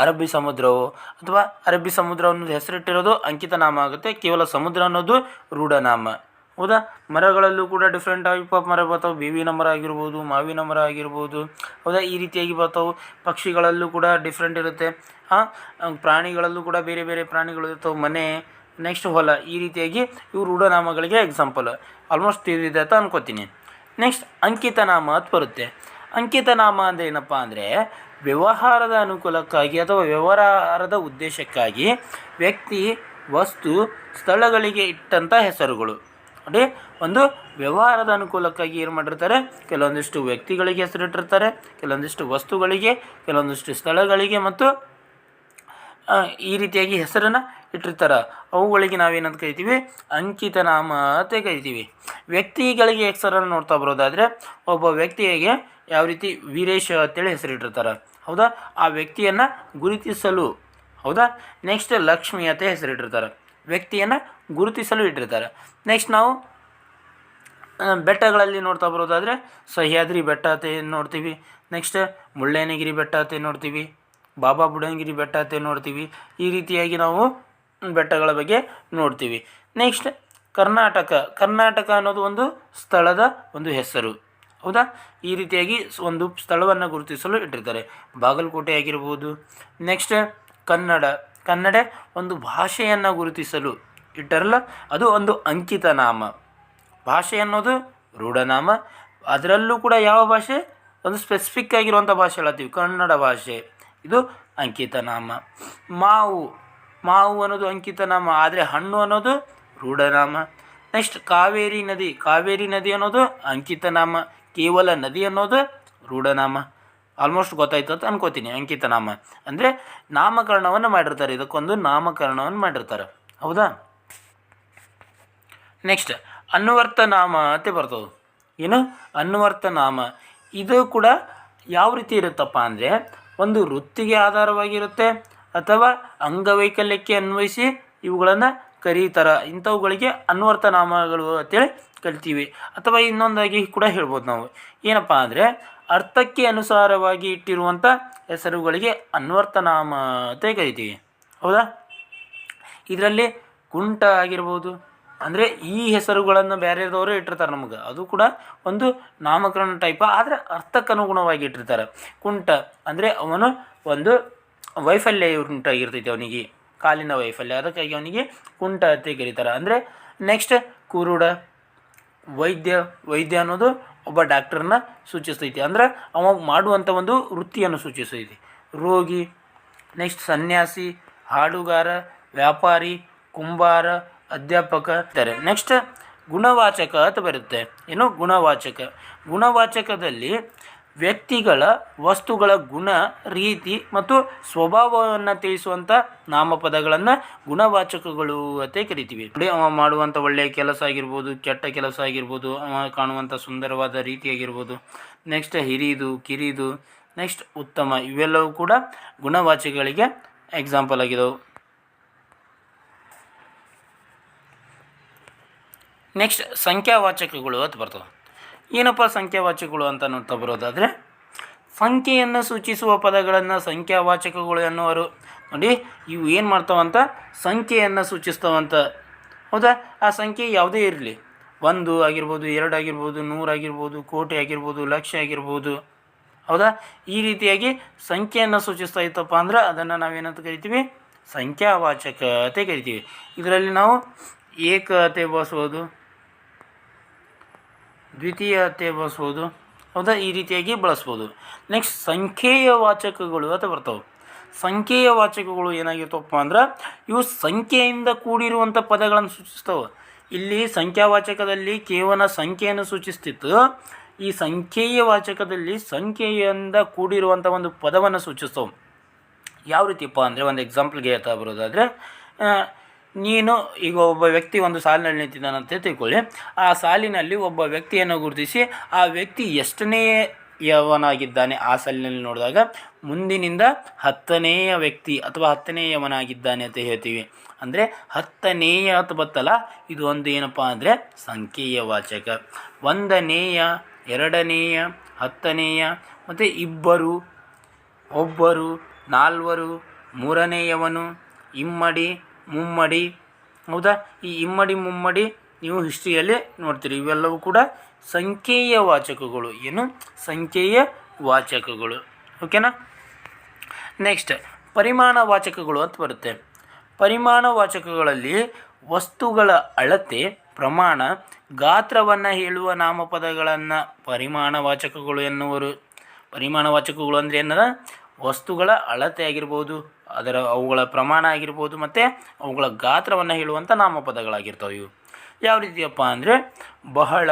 ಅರಬ್ಬಿ ಸಮುದ್ರವು, ಅಥವಾ ಅರಬ್ಬಿ ಸಮುದ್ರ ಅನ್ನೋದು ಹೆಸರಿಟ್ಟಿರೋದು ಅಂಕಿತ ನಾಮ ಆಗುತ್ತೆ. ಕೇವಲ ಸಮುದ್ರ ಅನ್ನೋದು ರೂಢನಾಮ ಹೌದಾ? ಮರಗಳಲ್ಲೂ ಕೂಡ ಡಿಫ್ರೆಂಟ್ ಟೈಪ್ ಆಫ್ ಮರ ಬರ್ತಾವೆ. ಬೇವಿನ ಮರ ಆಗಿರ್ಬೋದು, ಮಾವಿನ ಮರ ಆಗಿರ್ಬೋದು, ಹೌದಾ? ಈ ರೀತಿಯಾಗಿ ಬರ್ತಾವೆ. ಪಕ್ಷಿಗಳಲ್ಲೂ ಕೂಡ ಡಿಫ್ರೆಂಟ್ ಇರುತ್ತೆ. ಹಾಂ ಪ್ರಾಣಿಗಳಲ್ಲೂ ಕೂಡ ಬೇರೆ ಬೇರೆ ಪ್ರಾಣಿಗಳು ಇರ್ತವೆ. ಮನೆ ನೆಕ್ಸ್ಟ್ ಹೊಲ. ಈ ರೀತಿಯಾಗಿ ಇವು ರೂಢನಾಮಗಳಿಗೆ ಎಕ್ಸಾಂಪಲ್ ಆಲ್ಮೋಸ್ಟ್ ತಿಳಿದಿದೆ ಅಂತ ಅನ್ಕೋತೀನಿ. ನೆಕ್ಸ್ಟ್ ಅಂಕಿತ ನಾಮ ಅಂತ ಬರುತ್ತೆ. ಅಂಕಿತ ನಾಮ ಅಂದರೆ ಏನಪ್ಪ ಅಂದರೆ, ವ್ಯವಹಾರದ ಅನುಕೂಲಕ್ಕಾಗಿ ಅಥವಾ ವ್ಯವಹಾರದ ಉದ್ದೇಶಕ್ಕಾಗಿ ವ್ಯಕ್ತಿ ವಸ್ತು ಸ್ಥಳಗಳಿಗೆ ಇಟ್ಟಂಥ ಹೆಸರುಗಳು. ನೋಡಿ, ಒಂದು ವ್ಯವಹಾರದ ಅನುಕೂಲಕ್ಕಾಗಿ ಏನು ಮಾಡಿರ್ತಾರೆ? ಕೆಲವೊಂದಿಷ್ಟು ವ್ಯಕ್ತಿಗಳಿಗೆ ಹೆಸರಿಟ್ಟಿರ್ತಾರೆ, ಕೆಲವೊಂದಿಷ್ಟು ವಸ್ತುಗಳಿಗೆ, ಕೆಲವೊಂದಿಷ್ಟು ಸ್ಥಳಗಳಿಗೆ ಮತ್ತು ಈ ರೀತಿಯಾಗಿ ಹೆಸರನ್ನು ಇಟ್ಟಿರ್ತಾರೆ. ಅವುಗಳಿಗೆ ನಾವೇನಂತ ಕರಿತೀವಿ? ಅಂಕಿತ ನಾಮ ಅಂತ ಕರಿತೀವಿ. ವ್ಯಕ್ತಿಗಳಿಗೆ ಹೆಸರನ್ನು ನೋಡ್ತಾ ಬರೋದಾದರೆ, ಒಬ್ಬ ವ್ಯಕ್ತಿಗೆ ಯಾವ ರೀತಿ ವೀರೇಶ ಅಂತೇಳಿ ಹೆಸರಿಟ್ಟಿರ್ತಾರೆ. ಹೌದಾ? ಆ ವ್ಯಕ್ತಿಯನ್ನು ಗುರುತಿಸಲು, ಹೌದಾ? ನೆಕ್ಸ್ಟ್ ಲಕ್ಷ್ಮಿ ಅಂತ ಹೆಸರಿಟ್ಟಿರ್ತಾರೆ. ವ್ಯಕ್ತಿಯನ್ನು ಗುರುತಿಸಲು ಇಟ್ಟಿರ್ತಾರೆ. ನೆಕ್ಸ್ಟ್ ನಾವು ಬೆಟ್ಟಗಳಲ್ಲಿ ನೋಡ್ತಾ ಬರೋದಾದರೆ ಸಹ್ಯಾದ್ರಿ ಬೆಟ್ಟ ಅತೆ ನೋಡ್ತೀವಿ. ನೆಕ್ಸ್ಟ್ ಮುಳ್ಳಯ್ಯನಗಿರಿ ಬೆಟ್ಟ ಅತೆ ನೋಡ್ತೀವಿ. ಬಾಬಾ ಬುಡನಗಿರಿ ಬೆಟ್ಟ ಅತೆ ನೋಡ್ತೀವಿ. ಈ ರೀತಿಯಾಗಿ ನಾವು ಬೆಟ್ಟಗಳ ಬಗ್ಗೆ ನೋಡ್ತೀವಿ. ನೆಕ್ಸ್ಟ್ ಕರ್ನಾಟಕ ಕರ್ನಾಟಕ ಅನ್ನೋದು ಒಂದು ಸ್ಥಳದ ಒಂದು ಹೆಸರು. ಹೌದಾ? ಈ ರೀತಿಯಾಗಿ ಒಂದು ಸ್ಥಳವನ್ನು ಗುರುತಿಸಲು ಇಟ್ಟಿರ್ತಾರೆ. ಬಾಗಲಕೋಟೆ ಆಗಿರ್ಬೋದು. ನೆಕ್ಸ್ಟ್ ಕನ್ನಡ ಕನ್ನಡ ಒಂದು ಭಾಷೆಯನ್ನು ಗುರುತಿಸಲು. ಇಟ್ಟರಲ್ಲ, ಅದು ಒಂದು ಅಂಕಿತ ನಾಮ. ಭಾಷೆ ಅನ್ನೋದು ರೂಢನಾಮ ಅದರಲ್ಲೂ ಕೂಡ ಯಾವ ಭಾಷೆ? ಒಂದು ಸ್ಪೆಸಿಫಿಕ್ ಆಗಿರುವಂಥ ಭಾಷೆ ಹೇಳತ್ತೀವಿ, ಕನ್ನಡ ಭಾಷೆ. ಇದು ಅಂಕಿತ ನಾಮ. ಮಾವು. ಮಾವು ಅನ್ನೋದು ಅಂಕಿತ ನಾಮ, ಆದರೆ ಹಣ್ಣು ಅನ್ನೋದು ರೂಢನಾಮ ನೆಕ್ಸ್ಟ್ ಕಾವೇರಿ ನದಿ. ಕಾವೇರಿ ನದಿ ಅನ್ನೋದು ಅಂಕಿತ ನಾಮ. ಕೇವಲ ನದಿ ಅನ್ನೋದು ರೂಢನಾಮ ಆಲ್ಮೋಸ್ಟ್ ಗೊತ್ತಾಯ್ತು ಅಂತ ಅನ್ಕೋತೀನಿ, ಅಂಕಿತ ನಾಮ. ಅಂದರೆ ನಾಮಕರಣವನ್ನು ಮಾಡಿರ್ತಾರೆ, ಇದಕ್ಕೊಂದು ನಾಮಕರಣವನ್ನು ಮಾಡಿರ್ತಾರೆ. ಹೌದಾ? ನೆಕ್ಸ್ಟ್ ಅನ್ವರ್ಥ ನಾಮ ಅಂತ ಬರ್ತವೆ ಏನು? ಅನ್ವರ್ಥ ನಾಮ. ಇದು ಕೂಡ ಯಾವ ರೀತಿ ಇರುತ್ತಪ್ಪ ಅಂದರೆ, ಒಂದು ವೃತ್ತಿಗೆ ಆಧಾರವಾಗಿರುತ್ತೆ ಅಥವಾ ಅಂಗವೈಕಲ್ಯಕ್ಕೆ ಅನ್ವಯಿಸಿ ಇವುಗಳನ್ನು ಕರೀತಾರ. ಇಂಥವುಗಳಿಗೆ ನಾಮಗಳು ಅಂತೇಳಿ ಕರಿತೀವಿ. ಅಥವಾ ಇನ್ನೊಂದಾಗಿ ಕೂಡ ಹೇಳ್ಬೋದು ನಾವು. ಏನಪ್ಪ ಅಂದರೆ, ಅರ್ಥಕ್ಕೆ ಅನುಸಾರವಾಗಿ ಇಟ್ಟಿರುವಂಥ ಹೆಸರುಗಳಿಗೆ ಅನ್ವರ್ಥ ನಾಮ ಅಂತ ಕರಿತೀವಿ. ಹೌದಾ? ಇದರಲ್ಲಿ ಕುಂಟ ಆಗಿರ್ಬೋದು ಅಂದರೆ ಈ ಹೆಸರುಗಳನ್ನು ಬೇರೆದವರು ಇಟ್ಟಿರ್ತಾರೆ ನಮಗೆ. ಅದು ಕೂಡ ಒಂದು ನಾಮಕರಣ ಟೈಪ ಆದರೆ ಅರ್ಥಕ್ಕನುಗುಣವಾಗಿ ಇಟ್ಟಿರ್ತಾರೆ. ಕುಂಟ ಅಂದರೆ ಅವನು ಒಂದು ವೈಫಲ್ಯ ಉಂಟಾಗಿರ್ತೈತಿ ಅವನಿಗೆ. ಕಾಲಿನ ವೈಫಲ್ಯ. ಅದಕ್ಕಾಗಿ ಅವನಿಗೆ ಕುಂಟ ಅಂತ ಕರೀತಾರೆ. ಅಂದರೆ ನೆಕ್ಸ್ಟ್ ಕುರುಡ, ವೈದ್ಯ ವೈದ್ಯ ಅನ್ನೋದು ಒಬ್ಬ ಡಾಕ್ಟರ್ನ ಸೂಚಿಸ್ತೈತಿ. ಅಂದ್ರೆ ಅವ ಮಾಡುವಂಥ ಒಂದು ವೃತ್ತಿಯನ್ನು ಸೂಚಿಸ್ತೈತಿ. ರೋಗಿ ನೆಕ್ಸ್ಟ್ ಸನ್ಯಾಸಿ, ಹಾಡುಗಾರ, ವ್ಯಾಪಾರಿ, ಕುಂಬಾರ ಅಧ್ಯಾಪಕ ಇದ್ದಾರೆ. ನೆಕ್ಸ್ಟ್ ಗುಣವಾಚಕ ಅಂತ ಬರುತ್ತೆ. ಏನು ಗುಣವಾಚಕ? ಗುಣವಾಚಕದಲ್ಲಿ ವ್ಯಕ್ತಿಗಳ ವಸ್ತುಗಳ ಗುಣ, ರೀತಿ ಮತ್ತು ಸ್ವಭಾವವನ್ನು ತಿಳಿಸುವಂಥ ನಾಮಪದಗಳನ್ನು ಗುಣವಾಚಕಗಳು ಅಂತ ಕರಿತೀವಿ. ಅವ ಮಾಡುವಂಥ ಒಳ್ಳೆಯ ಕೆಲಸ ಆಗಿರ್ಬೋದು, ಕೆಟ್ಟ ಕೆಲಸ ಆಗಿರ್ಬೋದು, ಅವ ಕಾಣುವಂಥ ಸುಂದರವಾದ ರೀತಿಯಾಗಿರ್ಬೋದು ನೆಕ್ಸ್ಟ್ ಹಿರಿದು, ಕಿರಿದು ನೆಕ್ಸ್ಟ್ ಉತ್ತಮ ಇವೆಲ್ಲವೂ ಕೂಡ ಗುಣವಾಚಕಗಳಿಗೆ ಎಕ್ಸಾಂಪಲ್ ಆಗಿದವು. ನೆಕ್ಸ್ಟ್ ಸಂಖ್ಯಾವಾಚಕಗಳು ಅಂತ ಬರ್ತವೆ ಏನಪ್ಪ ಸಂಖ್ಯಾವಾಚಕಗಳು ಅಂತ ನೋಡ್ತಾ ಬರೋದಾದರೆ, ಸಂಖ್ಯೆಯನ್ನು ಸೂಚಿಸುವ ಪದಗಳನ್ನು ಸಂಖ್ಯಾವಾಚಕಗಳು ಎನ್ನುವರು. ನೋಡಿ, ಇವು ಏನು ಮಾಡ್ತಾವಂತ ಸಂಖ್ಯೆಯನ್ನು ಸೂಚಿಸ್ತಾವಂತ. ಹೌದಾ? ಆ ಸಂಖ್ಯೆ ಯಾವುದೇ ಇರಲಿ. ಒಂದು ಆಗಿರ್ಬೋದು, ಎರಡು ಆಗಿರ್ಬೋದು ನೂರಾಗಿರ್ಬೋದು ಕೋಟಿ ಆಗಿರ್ಬೋದು, ಲಕ್ಷ ಆಗಿರ್ಬೋದು. ಹೌದಾ? ಈ ರೀತಿಯಾಗಿ ಸಂಖ್ಯೆಯನ್ನು ಸೂಚಿಸ್ತಾ ಇತ್ತಪ್ಪ ಅಂದ್ರೆ ಅದನ್ನು ನಾವೇನಂತ ಕರಿತೀವಿ? ಸಂಖ್ಯಾವಾಚಕ ಅಂತ ಕರಿತೀವಿ. ಇದರಲ್ಲಿ ನಾವು ಏಕತೆ ಬಳಸ್ಬೋದು. ದ್ವಿತೀಯತೆ ಬಳಸ್ಬೋದು. ಹೌದಾ? ಈ ರೀತಿಯಾಗಿ ಬಳಸ್ಬೋದು. ನೆಕ್ಸ್ಟ್ ಸಂಖ್ಯೆಯ ವಾಚಕಗಳು ಅಂತ ಬರ್ತವೆ. ಸಂಖ್ಯೆಯ ವಾಚಕಗಳು ಏನಾಗಿರ್ತವಪ್ಪ ಅಂದ್ರೆ, ಇವು ಸಂಖ್ಯೆಯಿಂದ ಕೂಡಿರುವಂಥ ಪದಗಳನ್ನು ಸೂಚಿಸ್ತವೆ. ಇಲ್ಲಿ ಸಂಖ್ಯಾವಾಚಕದಲ್ಲಿ ಕೇವಲ ಸಂಖ್ಯೆಯನ್ನು ಸೂಚಿಸ್ತಿತ್ತು. ಈ ಸಂಖ್ಯೆಯ ವಾಚಕದಲ್ಲಿ ಸಂಖ್ಯೆಯಿಂದ ಕೂಡಿರುವಂಥ ಒಂದು ಪದವನ್ನು ಸೂಚಿಸ್ತವೆ. ಯಾವ ರೀತಿಯಪ್ಪ ಅಂದರೆ, ಒಂದು ಎಕ್ಸಾಂಪಲ್ಗೆ ಹೇಳ್ತಾ ಬರೋದಾದರೆ ನೀನು ಈಗ ಒಬ್ಬ ವ್ಯಕ್ತಿ ಒಂದು ಸಾಲಿನಲ್ಲಿ ನಿಂತಿದ್ದಾನಂತ ತಿಳ್ಕೊಳ್ಳಿ. ಆ ಸಾಲಿನಲ್ಲಿ ಒಬ್ಬ ವ್ಯಕ್ತಿಯನ್ನು ಗುರುತಿಸಿ ಆ ವ್ಯಕ್ತಿ ಎಷ್ಟನೇ ಯವನಾಗಿದ್ದಾನೆ ಆ ಸಾಲಿನಲ್ಲಿ ನೋಡಿದಾಗ ಮುಂದಿನಿಂದ ಹತ್ತನೆಯ ವ್ಯಕ್ತಿ ಅಥವಾ ಹತ್ತನೆಯವನಾಗಿದ್ದಾನೆ ಅಂತ ಹೇಳ್ತೀವಿ. ಅಂದರೆ ಹತ್ತನೆಯ ಅಂತ ಬತ್ತಲ್ಲ ಇದು ಒಂದು ಏನಪ್ಪ ಅಂದರೆ ಸಂಖ್ಯೆಯ ವಾಚಕ. ಒಂದನೆಯ, ಎರಡನೆಯ, ಹತ್ತನೆಯ, ಮತ್ತು ಇಬ್ಬರು, ಒಬ್ಬರು, ನಾಲ್ವರು, ಮೂರನೆಯವನು, ಇಮ್ಮಡಿ ಮುಮ್ಮಡಿ. ಹೌದಾ? ಈ ಇಮ್ಮಡಿ ಮುಮ್ಮಡಿ ನೀವು ಹಿಸ್ಟ್ರಿಯಲ್ಲಿ ನೋಡ್ತೀರಿ. ಇವೆಲ್ಲವೂ ಕೂಡ ಸಂಖ್ಯೆಯ ವಾಚಕಗಳು. ಏನು? ಸಂಖ್ಯೆಯ ವಾಚಕಗಳು. ಓಕೆನಾ? ನೆಕ್ಸ್ಟ್ ಪರಿಮಾಣ ವಾಚಕಗಳು ಅಂತ ಬರುತ್ತೆ. ಪರಿಮಾಣ ವಾಚಕಗಳಲ್ಲಿ ವಸ್ತುಗಳ ಅಳತೆ, ಪ್ರಮಾಣ, ಗಾತ್ರವನ್ನು ಹೇಳುವ ನಾಮಪದಗಳನ್ನು ಪರಿಮಾಣ ವಾಚಕಗಳು ಎನ್ನುವರು. ಪರಿಮಾಣ ವಾಚಕಗಳು ಅಂದರೆ ಏನದ? ವಸ್ತುಗಳ ಅಳತೆ ಆಗಿರ್ಬೋದು, ಅದರ ಅವುಗಳ ಪ್ರಮಾಣ ಆಗಿರ್ಬೋದು, ಮತ್ತು ಅವುಗಳ ಗಾತ್ರವನ್ನು ಹೇಳುವಂಥ ನಾಮಪದಗಳಾಗಿರ್ತವೆ ಇವು. ಯಾವ ರೀತಿಯಪ್ಪ ಅಂದರೆ, ಬಹಳ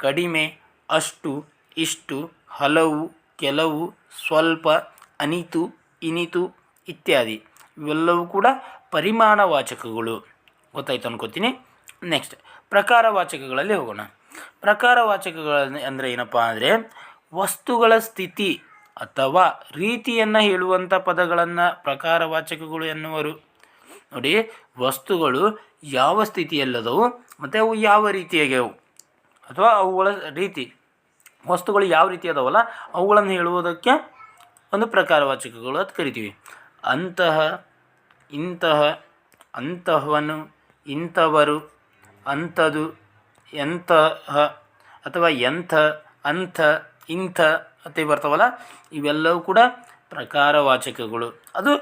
ಕಡಿಮೆ, ಅಷ್ಟು, ಇಷ್ಟು, ಹಲವು, ಕೆಲವು, ಸ್ವಲ್ಪ, ಅನಿತು, ಇನಿತು ಇತ್ಯಾದಿ. ಇವೆಲ್ಲವೂ ಕೂಡ ಪರಿಮಾಣ ವಾಚಕಗಳು ಗೊತ್ತಾಯ್ತು ಅನ್ಕೋತೀನಿ. ನೆಕ್ಸ್ಟ್ ಪ್ರಕಾರ ವಾಚಕಗಳಲ್ಲಿ ಹೋಗೋಣ. ಪ್ರಕಾರ ವಾಚಕಗಳ ಅಂದರೆ ಏನಪ್ಪ ಅಂದರೆ, ವಸ್ತುಗಳ ಸ್ಥಿತಿ ಅಥವಾ ರೀತಿಯನ್ನು ಹೇಳುವಂಥ ಪದಗಳನ್ನು ಪ್ರಕಾರವಾಚಕಗಳು ಎನ್ನುವರು. ನೋಡಿ, ವಸ್ತುಗಳು ಯಾವ ಸ್ಥಿತಿಯಲ್ಲದವು, ಮತ್ತು ಅವು ಯಾವ ರೀತಿಯಾಗ್ಯವು, ಅಥವಾ ಅವುಗಳ ರೀತಿ, ವಸ್ತುಗಳು ಯಾವ ರೀತಿ ಅದಾವಲ್ಲ, ಅವುಗಳನ್ನು ಹೇಳುವುದಕ್ಕೆ ಒಂದು ಪ್ರಕಾರವಾಚಕಗಳು ಅಂತ ಕರಿತೀವಿ. ಅಂತಹ, ಇಂತಹ, ಅಂತಹವನು, ಇಂಥವರು ಅಂಥದು ಎಂತಹ, ಅಥವಾ ಎಂಥ, ಅಂಥ ಇಂಥ ಅಂತ ಬರ್ತಾವಲ್ಲ, ಇವೆಲ್ಲವೂ ಕೂಡ ಪ್ರಕಾರವಾಚಕಗಳು. ಅದು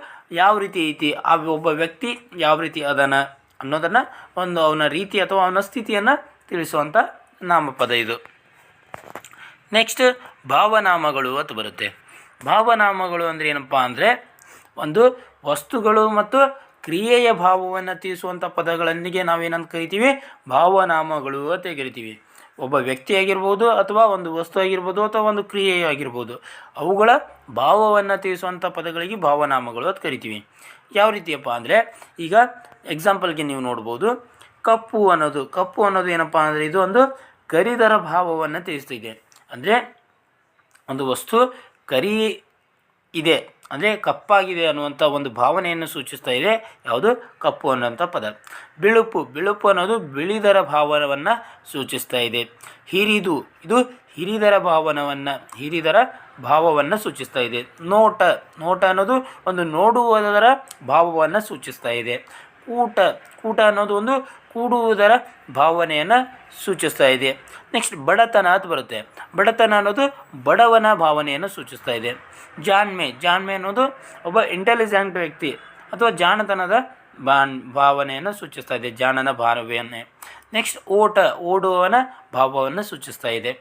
ಯಾವ ರೀತಿ ಐತಿ, ಆ ಒಬ್ಬ ವ್ಯಕ್ತಿ ಯಾವ ರೀತಿ ಅದನ ಅನ್ನೋದನ್ನು ಒಂದು ಅವನ ರೀತಿ ಅಥವಾ ಅವನ ಸ್ಥಿತಿಯನ್ನು ತಿಳಿಸುವಂಥ ನಾಮಪದ ಇದು. ನೆಕ್ಸ್ಟ್ ಭಾವನಾಮಗಳು ಅಂತ ಬರುತ್ತೆ. ಭಾವನಾಮಗಳು ಅಂದರೆ ಏನಪ್ಪ ಅಂದರೆ, ಒಂದು ವಸ್ತುಗಳು ಮತ್ತು ಕ್ರಿಯೆಯ ಭಾವವನ್ನು ತಿಳಿಸುವಂಥ ಪದಗಳೊಂದಿಗೆ ನಾವೇನಂತ ಕರಿತೀವಿ? ಭಾವನಾಮಗಳು ಅಂತ ಕರಿತೀವಿ ಒಬ್ಬ ವ್ಯಕ್ತಿ ಆಗಿರ್ಬೋದು ಅಥವಾ ಒಂದು ವಸ್ತು ಆಗಿರ್ಬೋದು ಅಥವಾ ಒಂದು ಕ್ರಿಯೆ ಆಗಿರ್ಬೋದು. ಅವುಗಳ ಭಾವವನ್ನು ತಿಳಿಸುವಂಥ ಪದಗಳಿಗೆ ಭಾವನಾಮಗಳು ಅಂತ ಕರಿತೀವಿ. ಯಾವ ರೀತಿಯಪ್ಪ ಅಂದರೆ ಈಗ ಎಕ್ಸಾಂಪಲ್ಗೆ ನೀವು ನೋಡ್ಬೋದು. ಕಪ್ಪು ಅನ್ನೋದು ಕಪ್ಪು ಅನ್ನೋದು ಏನಪ್ಪ ಅಂದರೆ ಇದು ಒಂದು ಕರಿದರ ಭಾವವನ್ನು ತಿಳಿಸ್ತಿದೆ. ಅಂದರೆ ಒಂದು ವಸ್ತು ಕರಿ ಇದೆ. ಅಂದರೆ ಕಪ್ಪಾಗಿದೆ ಅನ್ನುವಂಥ ಒಂದು ಭಾವನೆಯನ್ನು ಸೂಚಿಸ್ತಾ ಇದೆ. ಯಾವುದು? ಕಪ್ಪು ಅನ್ನೋಂಥ ಪದ. ಬಿಳುಪು. ಬಿಳುಪು ಅನ್ನೋದು ಬಿಳಿದರ ಭಾವನವನ್ನು ಸೂಚಿಸ್ತಾ ಇದೆ. ಹಿರಿದು. ಇದು ಹಿರಿದರ ಭಾವನವನ್ನು, ಹಿರಿದರ ಭಾವವನ್ನು ಸೂಚಿಸ್ತಾ ಇದೆ. ನೋಟ. ನೋಟ ಅನ್ನೋದು ಒಂದು ನೋಡುವುದರ ಭಾವವನ್ನು ಸೂಚಿಸ್ತಾ ಇದೆ. ಕೂಟ ಕೂಟ ಅನ್ನೋದು ಒಂದು ಕೂಡುವುದರ ಭಾವನೆಯನ್ನು ಸೂಚಿಸ್ತಾ ಇದೆ. ನೆಕ್ಸ್ಟ್ ಬಡತನ ಅಂತ ಬರುತ್ತೆ. ಬಡತನ ಅನ್ನೋದು ಬಡವನ ಭಾವನೆಯನ್ನು ಸೂಚಿಸ್ತಾ ಇದೆ. ಜಾಣ್ಮೆ ಜಾಣ್ಮೆ ಅನ್ನೋದು ಒಬ್ಬ ಇಂಟೆಲಿಜೆಂಟ್ ವ್ಯಕ್ತಿ ಅಥವಾ ಜಾಣತನದ ಬಾನ್ ಭಾವನೆಯನ್ನು ಸೂಚಿಸ್ತಾ ಇದೆ, ಜಾಣನ ಭಾವನೆಯನ್ನೇ. ನೆಕ್ಸ್ಟ್ ಓಟ, ಓಡುವವನ ಭಾವವನ್ನು ಸೂಚಿಸ್ತಾ ಇದೆ.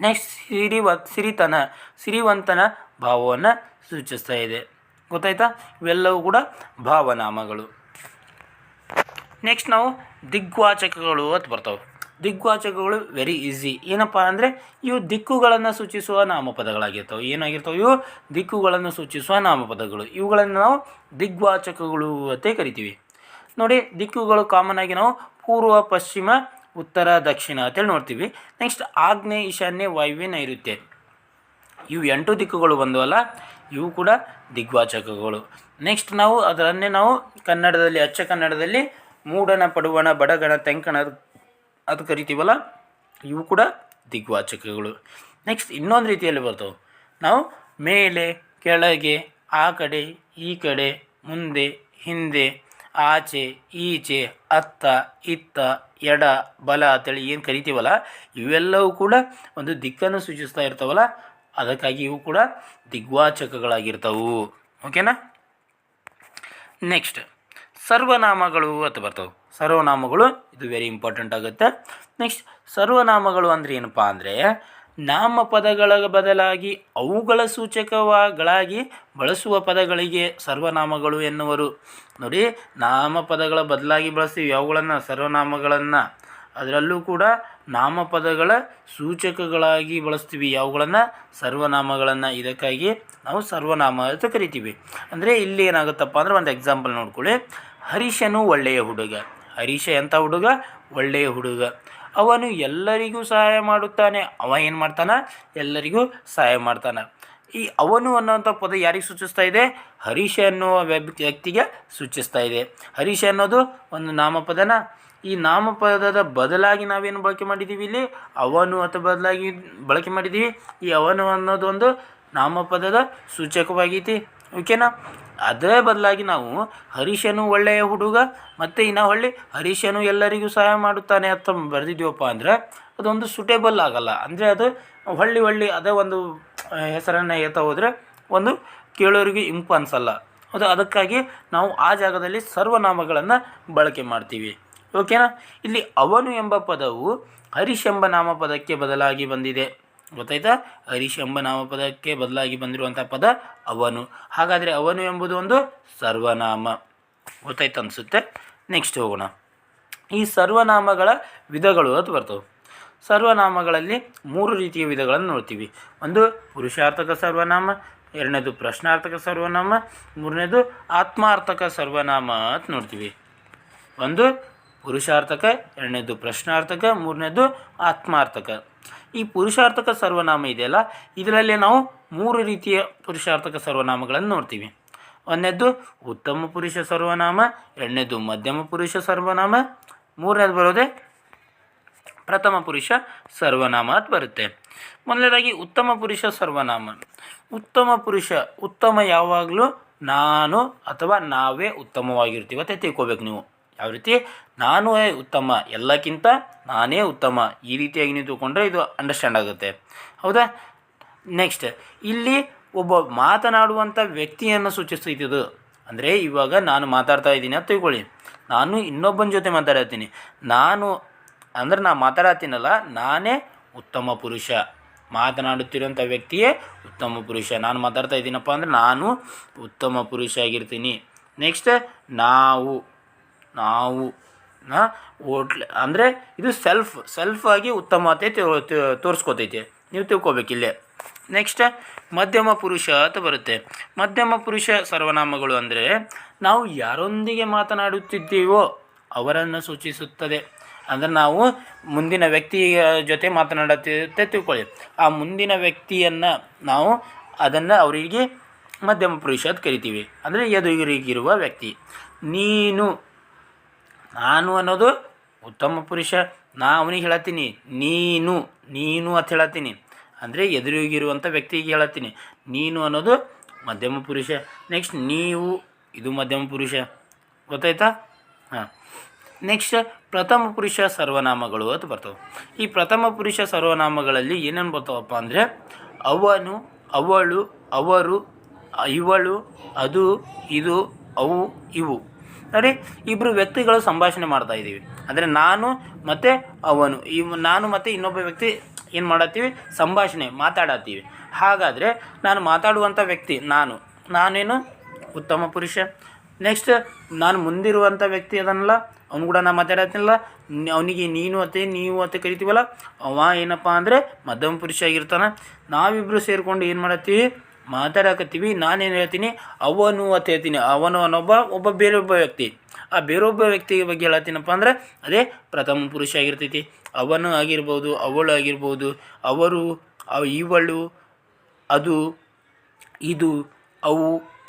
ನೆಕ್ಸ್ಟ್ ಸಿರಿವ, ಸಿರಿತನ, ಸಿರಿವಂತನ ಭಾವವನ್ನು ಸೂಚಿಸ್ತಾ ಇದೆ. ಗೊತ್ತಾಯ್ತಾ? ಇವೆಲ್ಲವೂ ಕೂಡ ಭಾವನಾಮಗಳು. ನೆಕ್ಸ್ಟ್ ನಾವು ದಿಗ್ವಾಚಕಗಳು ಅಂತ ಬರ್ತವೆ. ದಿಗ್ವಾಚಕಗಳು ವೆರಿ ಈಸಿ ಏನಪ್ಪ ಅಂದರೆ ಇವು ದಿಕ್ಕುಗಳನ್ನು ಸೂಚಿಸುವ ನಾಮಪದಗಳಾಗಿರ್ತವೆ. ಏನಾಗಿರ್ತವೆ? ಇವು ದಿಕ್ಕುಗಳನ್ನು ಸೂಚಿಸುವ ನಾಮಪದಗಳು. ಇವುಗಳನ್ನು ನಾವು ದಿಗ್ವಾಚಕಗಳು ಅಂತ ಕರಿತೀವಿ. ನೋಡಿ, ದಿಕ್ಕುಗಳು ಕಾಮನ್ ಆಗಿ ನಾವು ಪೂರ್ವ, ಪಶ್ಚಿಮ, ಉತ್ತರ, ದಕ್ಷಿಣ ಅಂತೇಳಿ ನೋಡ್ತೀವಿ. ನೆಕ್ಸ್ಟ್ ಆಗ್ನೇಯ ಈಶಾನ್ಯ, ವಾಯುವ್ಯ, ನೈಋತ್ಯ. ಇವು ಎಂಟು ದಿಕ್ಕುಗಳು ಬಂದವಲ್ಲ, ಇವು ಕೂಡ ದಿಗ್ವಾಚಕಗಳು. ನೆಕ್ಸ್ಟ್ ನಾವು ಅದರನ್ನೇ ನಾವು ಕನ್ನಡದಲ್ಲಿ, ಅಚ್ಚ ಕನ್ನಡದಲ್ಲಿ ಮೂಡಣ ಪಡುವಣ ಬಡಗಣ ತೆಂಕಣ ಅದು ಕರಿತೀವಲ್ಲ? ಇವು ಕೂಡ ದಿಗ್ವಾಚಕಗಳು. ನೆಕ್ಸ್ಟ್ ಇನ್ನೊಂದು ರೀತಿಯಲ್ಲಿ ಬರ್ತವೆ ನಾವು ಮೇಲೆ, ಕೆಳಗೆ, ಆ ಕಡೆ, ಈ ಕಡೆ, ಮುಂದೆ, ಹಿಂದೆ, ಆಚೆ, ಈಚೆ, ಅತ್ತ, ಇತ್ತ, ಎಡ, ಬಲ ಅಂತೇಳಿ ಏನು ಕರಿತೀವಲ್ಲ, ಇವೆಲ್ಲವೂ ಕೂಡ ಒಂದು ದಿಕ್ಕನ್ನು ಸೂಚಿಸ್ತಾ ಇರ್ತಾವಲ್ಲ, ಅದಕ್ಕಾಗಿ ಇವು ಕೂಡ ದಿಗ್ವಾಚಕಗಳಾಗಿರ್ತವು. ಓಕೆನಾ ನೆಕ್ಸ್ಟ್ ಸರ್ವನಾಮಗಳು ಅಂತ ಬರ್ತವೆ. ಸರ್ವನಾಮಗಳು, ಇದು ವೆರಿ ಇಂಪಾರ್ಟೆಂಟ್ ಆಗುತ್ತೆ. ನೆಕ್ಸ್ಟ್ ಸರ್ವನಾಮಗಳು ಅಂದರೆ ಏನಪ್ಪ ಅಂದರೆ, ನಾಮಪದಗಳ ಬದಲಾಗಿ, ಅವುಗಳ ಸೂಚಕಗಳಾಗಿ ಬಳಸುವ ಪದಗಳಿಗೆ ಸರ್ವನಾಮಗಳು ಎನ್ನುವರು. ನೋಡಿ, ನಾಮಪದಗಳ ಬದಲಾಗಿ ಬಳಸ್ತೀವಿ, ಅವುಗಳನ್ನು, ಸರ್ವನಾಮಗಳನ್ನು. ಅದರಲ್ಲೂ ಕೂಡ ನಾಮಪದಗಳ ಸೂಚಕಗಳಾಗಿ ಬಳಸ್ತೀವಿ, ಅವುಗಳನ್ನು, ಸರ್ವನಾಮಗಳನ್ನು. ಇದಕ್ಕಾಗಿ ನಾವು ಸರ್ವನಾಮ ಅಂತ ಕರಿತೀವಿ. ಅಂದರೆ ಇಲ್ಲಿ ಏನಾಗುತ್ತಪ್ಪ ಅಂದರೆ, ಒಂದು ಎಕ್ಸಾಂಪಲ್ ನೋಡ್ಕೊಳ್ಳಿ. ಹರೀಶನು ಒಳ್ಳೆಯ ಹುಡುಗ. ಹರೀಶ ಎಂಥ ಹುಡುಗ? ಒಳ್ಳೆಯ ಹುಡುಗ. ಅವನು ಎಲ್ಲರಿಗೂ ಸಹಾಯ ಮಾಡುತ್ತಾನೆ. ಅವ ಏನು ಮಾಡ್ತಾನೆ? ಎಲ್ಲರಿಗೂ ಸಹಾಯ ಮಾಡ್ತಾನೆ. ಈ ಅವನು ಅನ್ನೋಂಥ ಪದ ಯಾರಿಗೆ ಸೂಚಿಸ್ತಾ ಇದೆ? ಹರೀಶ ಅನ್ನುವ ವ್ಯ- ವ್ಯಕ್ತಿಗೆ ಸೂಚಿಸ್ತಾ ಇದೆ. ಹರೀಶ ಅನ್ನೋದು ಒಂದು ನಾಮಪದನ? ಈ ನಾಮಪದದ ಬದಲಾಗಿ ನಾವೇನು ಬಳಕೆ ಮಾಡಿದ್ದೀವಿ ಇಲ್ಲಿ? ಅವನು ಅಥವಾ ಬದಲಾಗಿ ಬಳಕೆ ಮಾಡಿದ್ದೀವಿ ಈ ಅವನು ಅನ್ನೋದು ಒಂದು ನಾಮಪದದ ಸೂಚಕವಾಗೈತಿ. ಓಕೆನಾ ಅದೇ ಬದಲಾಗಿ ನಾವು ಹರೀಶನು ಒಳ್ಳೆಯ ಹುಡುಗ, ಮತ್ತು ಇನ್ನು ಹೊಳ್ಳಿ ಹರೀಶನು ಎಲ್ಲರಿಗೂ ಸಹಾಯ ಮಾಡುತ್ತಾನೆ ಅಂತ ಬರೆದಿದ್ದೀವಪ್ಪ ಅಂದರೆ ಅದೊಂದು ಸೂಟೇಬಲ್ ಆಗಲ್ಲ. ಅಂದರೆ ಅದು ಹೊಳ್ಳಿ ಹೊಳ್ಳಿ ಅದೇ ಒಂದು ಹೆಸರನ್ನು ಹೇಳ್ತಾ ಹೋದರೆ ಒಂದು ಕೇಳೋರಿಗೆ ಇಂಪು ಅನಿಸಲ್ಲ. ಅದು ಅದಕ್ಕಾಗಿ ನಾವು ಆ ಜಾಗದಲ್ಲಿ ಸರ್ವನಾಮಗಳನ್ನು ಬಳಕೆ ಮಾಡ್ತೀವಿ. ಓಕೆನಾ ಇಲ್ಲಿ ಅವನು ಎಂಬ ಪದವು ಹರೀಶ್ ಎಂಬ ನಾಮಪದಕ್ಕೆ ಬದಲಾಗಿ ಬಂದಿದೆ. ಗೊತ್ತಾಯ್ತಾ? ಹರೀಶ್ ಎಂಬ ನಾಮಪದಕ್ಕೆ ಬದಲಾಗಿ ಬಂದಿರುವಂಥ ಪದ ಅವನು. ಹಾಗಾದರೆ ಅವನು ಎಂಬುದು ಒಂದು ಸರ್ವನಾಮ. ಗೊತ್ತಾಯ್ತು ಅನಿಸುತ್ತೆ? ನೆಕ್ಸ್ಟ್ ಹೋಗೋಣ. ಈ ಸರ್ವನಾಮಗಳ ವಿಧಗಳು ಅಂತ ಬರ್ತವೆ. ಸರ್ವನಾಮಗಳಲ್ಲಿ ಮೂರು ರೀತಿಯ ವಿಧಗಳನ್ನು ನೋಡ್ತೀವಿ. ಒಂದು ಪುರುಷಾರ್ಥಕ ಸರ್ವನಾಮ, ಎರಡನೇದು ಪ್ರಶ್ನಾರ್ಥಕ ಸರ್ವನಾಮ, ಮೂರನೇದು ಆತ್ಮಾರ್ಥಕ ಸರ್ವನಾಮ ಅಂತ ನೋಡ್ತೀವಿ. ಒಂದು ಪುರುಷಾರ್ಥಕ, ಎರಡನೇದು ಪ್ರಶ್ನಾರ್ಥಕ, ಮೂರನೇದು ಆತ್ಮಾರ್ಥಕ. ಈ ಪುರುಷಾರ್ಥಕ ಸರ್ವನಾಮ ಇದೆಯಲ್ಲ, ಇದರಲ್ಲಿ ನಾವು ಮೂರು ರೀತಿಯ ಪುರುಷಾರ್ಥಕ ಸರ್ವನಾಮಗಳನ್ನು ನೋಡ್ತೀವಿ. ಒಂದನೇದ್ದು ಉತ್ತಮ ಪುರುಷ ಸರ್ವನಾಮ ಎರಡನೇದು ಮಧ್ಯಮ ಪುರುಷ ಸರ್ವನಾಮ, ಮೂರನೇದು ಬರೋದೇ ಪ್ರಥಮ ಪುರುಷ ಸರ್ವನಾಮ ಅಂತ ಬರುತ್ತೆ. ಮೊದಲನೇದಾಗಿ ಉತ್ತಮ ಪುರುಷ ಸರ್ವನಾಮ. ಉತ್ತಮ ಪುರುಷ, ಉತ್ತಮ ಯಾವಾಗಲೂ ನಾನು ಅಥವಾ ನಾವೇ ಉತ್ತಮವಾಗಿರ್ತೀವಿ ಅಂತ ತಿಳ್ಕೊಬೇಕು ನೀವು. ಯಾವ ರೀತಿ ನಾನು ಉತ್ತಮ, ಎಲ್ಲಕ್ಕಿಂತ ನಾನೇ ಉತ್ತಮ ಈ ರೀತಿಯಾಗಿ ನೀವು ತಿಳ್ಕೊಂಡ್ರೆ ಇದು ಅಂಡರ್ಸ್ಟ್ಯಾಂಡ್ ಆಗುತ್ತೆ. ಹೌದಾ? ನೆಕ್ಸ್ಟ್ ಇಲ್ಲಿ ಒಬ್ಬ ಮಾತನಾಡುವಂಥ ವ್ಯಕ್ತಿಯನ್ನು ಸೂಚಿಸ್ತೈತಿ ಇದು ಅಂದರೆ ಇವಾಗ ನಾನು ಮಾತಾಡ್ತಾ ಇದ್ದೀನಿ ಅಂತ ತಿಳ್ಕೊಳ್ಳಿ. ನಾನು ಇನ್ನೊಬ್ಬನ ಜೊತೆ ಮಾತಾಡತ್ತೀನಿ ನಾನು, ಅಂದ್ರೆ ನಾನು ಮಾತಾಡತ್ತೀನಲ್ಲ ನಾನೇ ಉತ್ತಮ ಪುರುಷ. ಮಾತನಾಡುತ್ತಿರುವಂಥ ವ್ಯಕ್ತಿಯೇ ಉತ್ತಮ ಪುರುಷ. ನಾನು ಮಾತಾಡ್ತಾ ಇದ್ದೀನಪ್ಪ ಅಂದರೆ ನಾನು ಉತ್ತಮ ಪುರುಷ ಆಗಿರ್ತೀನಿ. ನೆಕ್ಸ್ಟ್ ನಾವು ನಾವು ಓಟ್ಲೆ ಅಂದರೆ ಇದು ಸೆಲ್ಫ್ ಸೆಲ್ಫ್ ಆಗಿ ಉತ್ತಮತೆ ತೋರಿಸ್ಕೊತೈತೆ. ನೀವು ತಿಳ್ಕೊಬೇಕು ಇಲ್ಲೇ. ನೆಕ್ಸ್ಟ್ ಮಧ್ಯಮ ಪುರುಷ ಅಂತ ಬರುತ್ತೆ. ಮಧ್ಯಮ ಪುರುಷ ಸರ್ವನಾಮಗಳು ಅಂದರೆ ನಾವು ಯಾರೊಂದಿಗೆ ಮಾತನಾಡುತ್ತಿದ್ದೀವೋ ಅವರನ್ನು ಸೂಚಿಸುತ್ತದೆ. ಅಂದರೆ ನಾವು ಮುಂದಿನ ವ್ಯಕ್ತಿಯ ಜೊತೆ ಮಾತನಾಡುತ್ತೆ ತಿಳ್ಕೊಳ್ಳಿ. ಆ ಮುಂದಿನ ವ್ಯಕ್ತಿಯನ್ನು ನಾವು ಅದನ್ನು ಅವರಿಗೆ ಮಧ್ಯಮ ಪುರುಷ ಅಂತ ಕರಿತೀವಿ. ಅಂದರೆ ಎದುರಿಗಿರುವ ವ್ಯಕ್ತಿ. ನೀನು ನಾನು ಅನ್ನೋದು ಉತ್ತಮ ಪುರುಷ, ನಾ ಅವನಿಗೆ ಹೇಳತ್ತೀನಿ, ನೀನು ನೀನು ಅಂತ ಹೇಳತ್ತೀನಿ. ಅಂದರೆ ಎದುರಿಗಿರುವಂಥ ವ್ಯಕ್ತಿಗೆ ಹೇಳತ್ತೀನಿ. ನೀನು ಅನ್ನೋದು ಮಧ್ಯಮ ಪುರುಷ. ನೆಕ್ಸ್ಟ್ ನೀವು, ಇದು ಮಧ್ಯಮ ಪುರುಷ. ಗೊತ್ತಾಯ್ತಾ? ಹಾಂ. ನೆಕ್ಸ್ಟ್ ಪ್ರಥಮ ಪುರುಷ ಸರ್ವನಾಮಗಳು ಅಂತ ಬರ್ತವೆ. ಈ ಪ್ರಥಮ ಪುರುಷ ಸರ್ವನಾಮಗಳಲ್ಲಿ ಏನೇನು ಬರ್ತಾವಪ್ಪ ಅಂದರೆ, ಅವನು, ಅವಳು, ಅವರು ಇವಳು, ಅದು, ಇದು, ಅವು, ಇವು. ನೋಡಿ ಇಬ್ಬರು ವ್ಯಕ್ತಿಗಳು ಸಂಭಾಷಣೆ ಮಾಡ್ತಾ ಇದ್ದೀವಿ. ಅಂದರೆ ನಾನು ಮತ್ತು ಅವನು. ಇವ್ ನಾನು ಮತ್ತು ಇನ್ನೊಬ್ಬ ವ್ಯಕ್ತಿ ಏನು ಮಾಡತ್ತೀವಿ? ಸಂಭಾಷಣೆ ಮಾತಾಡತ್ತೀವಿ. ಹಾಗಾದರೆ ನಾನು ಮಾತಾಡುವಂಥ ವ್ಯಕ್ತಿ ನಾನು. ನಾನೇನು? ಉತ್ತಮ ಪುರುಷ. ನೆಕ್ಸ್ಟ್ ನಾನು ಮುಂದಿರುವಂಥ ವ್ಯಕ್ತಿ ಅದನ್ನಲ್ಲ. ಅವ್ನು ಕೂಡ ನಾನು ಮಾತಾಡತ್ತಿಲ್ಲ ಅವನಿಗೆ ನೀನು ಅತ್ತೆ, ನೀವು ಅತ್ತೆ ಕರಿತೀವಲ್ಲ. ಅವ ಏನಪ್ಪ ಅಂದರೆ ಮಧ್ಯಮ ಪುರುಷ ಆಗಿರ್ತಾನೆ. ನಾವಿಬ್ಬರು ಸೇರಿಕೊಂಡು ಏನು ಮಾಡತ್ತೀವಿ? ಮಾತಾಡಕತ್ತೀವಿ ನಾನೇನು ಹೇಳ್ತೀನಿ, ಅವನು ಅಂತ ಹೇಳ್ತೀನಿ, ಅವನು ಅನ್ನೊಬ್ಬ ಒಬ್ಬ ಬೇರೊಬ್ಬ ವ್ಯಕ್ತಿ. ಆ ಬೇರೊಬ್ಬ ವ್ಯಕ್ತಿ ಬಗ್ಗೆ ಹೇಳತ್ತೀನಪ್ಪ ಅಂದರೆ, ಅದೇ ಪ್ರಥಮ ಪುರುಷ ಆಗಿರ್ತೈತಿ. ಅವನು ಆಗಿರ್ಬೋದು, ಅವಳು ಆಗಿರ್ಬೋದು, ಅವರು, ಅವ್ ಇವಳು, ಅದು, ಇದು, ಅವು,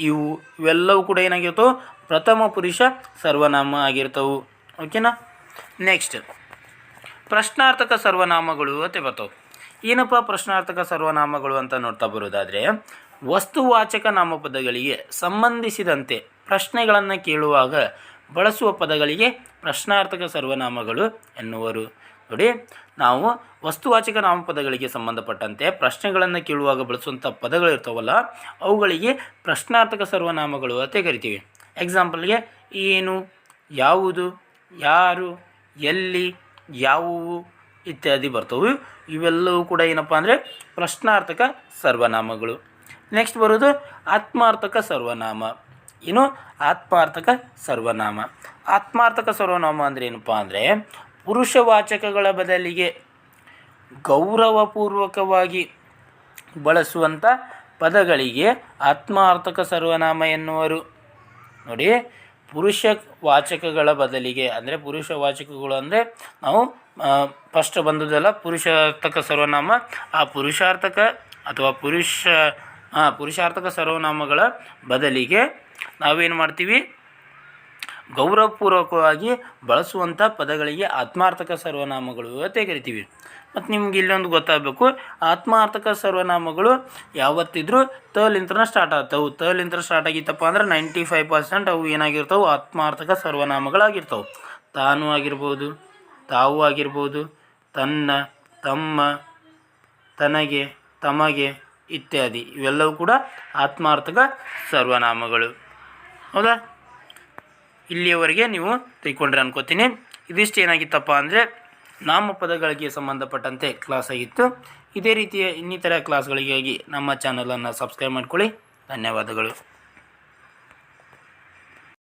ಇವು, ಇವೆಲ್ಲವೂ ಕೂಡ ಏನಾಗಿರ್ತವೆ ಪ್ರಥಮ ಪುರುಷ ಸರ್ವನಾಮ ಆಗಿರ್ತವು. ಓಕೆನಾ ನೆಕ್ಸ್ಟ್ ಪ್ರಶ್ನಾರ್ಥಕ ಸರ್ವನಾಮಗಳು ಅಂತ ಬರ್ತವೆ. ಏನಪ್ಪ ಪ್ರಶ್ನಾರ್ಥಕ ಸರ್ವನಾಮಗಳು ಅಂತ ನೋಡ್ತಾ ಬರೋದಾದರೆ ವಸ್ತುವಾಚಕ ನಾಮಪದಗಳಿಗೆ ಸಂಬಂಧಿಸಿದಂತೆ ಪ್ರಶ್ನೆಗಳನ್ನು ಕೇಳುವಾಗ ಬಳಸುವ ಪದಗಳಿಗೆ ಪ್ರಶ್ನಾರ್ಥಕ ಸರ್ವನಾಮಗಳು ಎನ್ನುವರು. ನೋಡಿ, ನಾವು ವಸ್ತುವಾಚಕ ನಾಮಪದಗಳಿಗೆ ಸಂಬಂಧಪಟ್ಟಂತೆ ಪ್ರಶ್ನೆಗಳನ್ನು ಕೇಳುವಾಗ ಬಳಸುವಂಥ ಪದಗಳು ಇರ್ತಾವಲ್ಲ, ಅವುಗಳಿಗೆ ಪ್ರಶ್ನಾರ್ಥಕ ಸರ್ವನಾಮಗಳು ಅಂತ ಕರಿತೀವಿ. ಎಕ್ಸಾಂಪಲ್ಗೆ ಏನು, ಯಾವುದು, ಯಾರು, ಎಲ್ಲಿ, ಯಾವುವು ಇತ್ಯಾದಿ ಬರ್ತವೆ. ಇವೆಲ್ಲವೂ ಕೂಡ ಏನಪ್ಪ ಅಂದರೆ ಪ್ರಶ್ನಾರ್ಥಕ ಸರ್ವನಾಮಗಳು. ನೆಕ್ಸ್ಟ್ ಬರೋದು ಆತ್ಮಾರ್ಥಕ ಸರ್ವನಾಮ. ಏನು ಆತ್ಮಾರ್ಥಕ ಸರ್ವನಾಮ. ಆತ್ಮಾರ್ಥಕ ಸರ್ವನಾಮ ಅಂದರೆ ಏನಪ್ಪ ಅಂದರೆ ಪುರುಷವಾಚಕಗಳ ಬದಲಿಗೆ ಗೌರವಪೂರ್ವಕವಾಗಿ ಬಳಸುವಂಥ ಪದಗಳಿಗೆ ಆತ್ಮಾರ್ಥಕ ಸರ್ವನಾಮ ಎನ್ನುವರು. ನೋಡಿ, ಪುರುಷ ವಾಚಕಗಳ ಬದಲಿಗೆ ಅಂದರೆ ಪುರುಷ ವಾಚಕಗಳು ಅಂದರೆ ನಾವು ಫಸ್ಟ್ ಬಂದದಲ್ಲ ಪುರುಷಾರ್ಥಕ ಸರ್ವನಾಮ. ಆ ಪುರುಷಾರ್ಥಕ ಅಥವಾ ಪುರುಷ ಹಾಂ ಪುರುಷಾರ್ಥಕ ಸರ್ವನಾಮಗಳ ಬದಲಿಗೆ ನಾವೇನು ಮಾಡ್ತೀವಿ? ಗೌರವಪೂರ್ವಕವಾಗಿ ಬಳಸುವಂಥ ಪದಗಳಿಗೆ ಆತ್ಮಾರ್ಥಕ ಸರ್ವನಾಮಗಳು ಅಂತ ಕರಿತೀವಿ. ಮತ್ತು ನಿಮ್ಗೆ ಇಲ್ಲೊಂದು ಗೊತ್ತಾಗಬೇಕು. ಆತ್ಮಾರ್ಥಕ ಸರ್ವನಾಮಗಳು ಯಾವತ್ತಿದ್ರೂ ತಲಿಂತ್ರನ ಸ್ಟಾರ್ಟ್ ಆಗ್ತವೆ. ತಲಿಂತ್ರ ಸ್ಟಾರ್ಟ್ ಆಗಿತ್ತಪ್ಪ ಅಂದ್ರೆ ನೈಂಟಿ ಫೈವ್ ಪರ್ಸೆಂಟ್ ಅವು ಏನಾಗಿರ್ತವೆ? ಆತ್ಮಾರ್ಥಕ ಸರ್ವನಾಮಗಳಾಗಿರ್ತವೆ. ತಾನು ಆಗಿರ್ಬೋದು, ತಾವು ಆಗಿರ್ಬೋದು, ತನ್ನ, ತಮ್ಮ, ತನಗೆ, ತಮಗೆ ಇತ್ಯಾದಿ. ಇವೆಲ್ಲವೂ ಕೂಡ ಆತ್ಮಾರ್ಥಕ ಸರ್ವನಾಮಗಳು. ಹೌದಾ? ಇಲ್ಲಿಯವರೆಗೆ ನೀವು ತಿಳ್ಕೊಂಡ್ರೆ ಅನ್ಕೋತೀನಿ. ಇದಿಷ್ಟು ಏನಾಗಿತ್ತಪ್ಪ ಅಂದರೆ, ನಾಮಪದಗಳಿಗೆ ಸಂಬಂಧಪಟ್ಟಂತೆ ಕ್ಲಾಸ್ ಆಗಿತ್ತು. ಇದೇ ರೀತಿಯ ಇನ್ನಿತರ ಕ್ಲಾಸ್ಗಳಿಗಾಗಿ ನಮ್ಮ ಚಾನಲನ್ನು ಸಬ್ಸ್ಕ್ರೈಬ್ ಮಾಡ್ಕೊಳ್ಳಿ. ಧನ್ಯವಾದಗಳು.